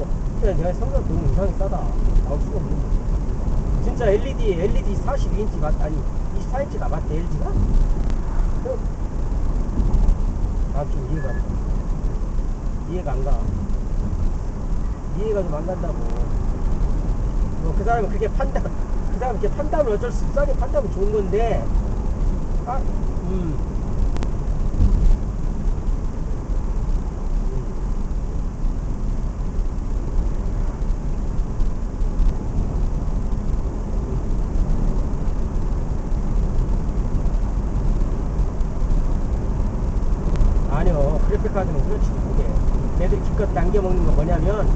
야, 성적 너무 이상하게 싸다. 나올 수가 없는 거지. 진짜 LED, LED 42인치 맞, 아니, 24인치가 맞대, LG가? 어? 아, 좀 이해가 안 가. 이해가 안 가. 이해가 좀 안 간다고. 뭐, 그 사람은 그게 판단, 그 사람은 그게 판단을 어쩔 수, 싸게 판단은 좋은 건데, 아, 음. 음. 아니요 카드는 그렇지 그게 걔들이 기껏 남겨 먹는 건 뭐냐면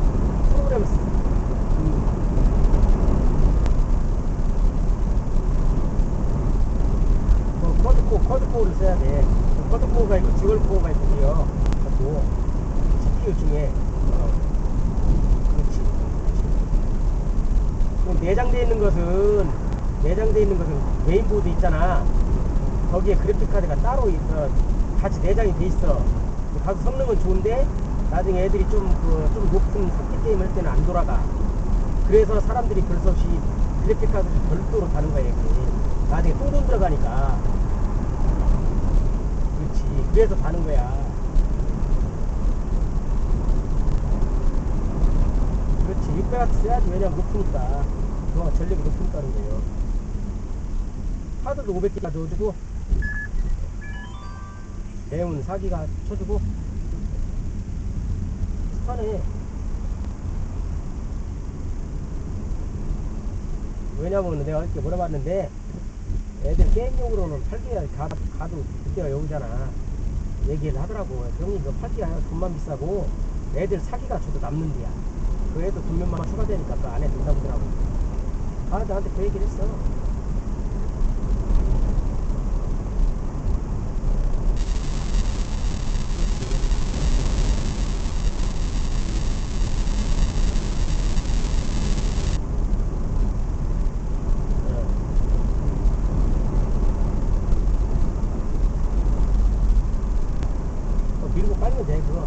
프로그램 쓰- 음. 그 커드코 커드코어를 써야 돼. 커드코어가 있고 듀얼코어가 있고요. 갖고 CPU 중에 내장되어 있는 것은 내장되어 있는 것은 메인보드 있잖아. 거기에 그래픽 카드가 따로 있어. 같이 내장이 돼 있어 가서 성능은 좋은데 나중에 애들이 좀 그 좀 높은 속도 게임 할 때는 안 돌아가. 그래서 사람들이 별수 없이 그래픽 카드를 별도로 거야 이게 나중에 똥돈 들어가니까. 그렇지. 그래서 다는 거야. 그렇지. 600W 써야지. 왜냐면 높으니까. 전력이 높으니까 하는 거예요. 카드도 500개가 넣어주고 램은 4기가 쳐주고 스타네 왜냐면 내가 이렇게 물어봤는데 애들 게임용으로는 8기가 가, 가도 그때가 여기잖아. 얘기를 하더라고. 형님 이거 8기가 돈만 비싸고 애들 4기가 줘도 남는데야. 그 애도 돈 몇만 원 추가되니까 그 안에 된다고 하더라고. 아 나한테 그 얘기를 했어 밀고 빨면 돼 그거. 어,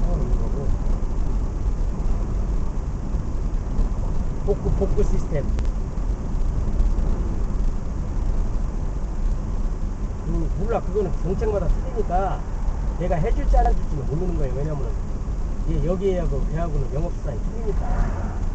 상관없는 거고. 복구 복구 시스템. 그, 몰라. 그거는 정책마다 틀리니까 내가 해줄지 안 해줄지는 모르는 거예요. 왜냐면은 얘 여기하고 걔하고는 영업수단이 틀리니까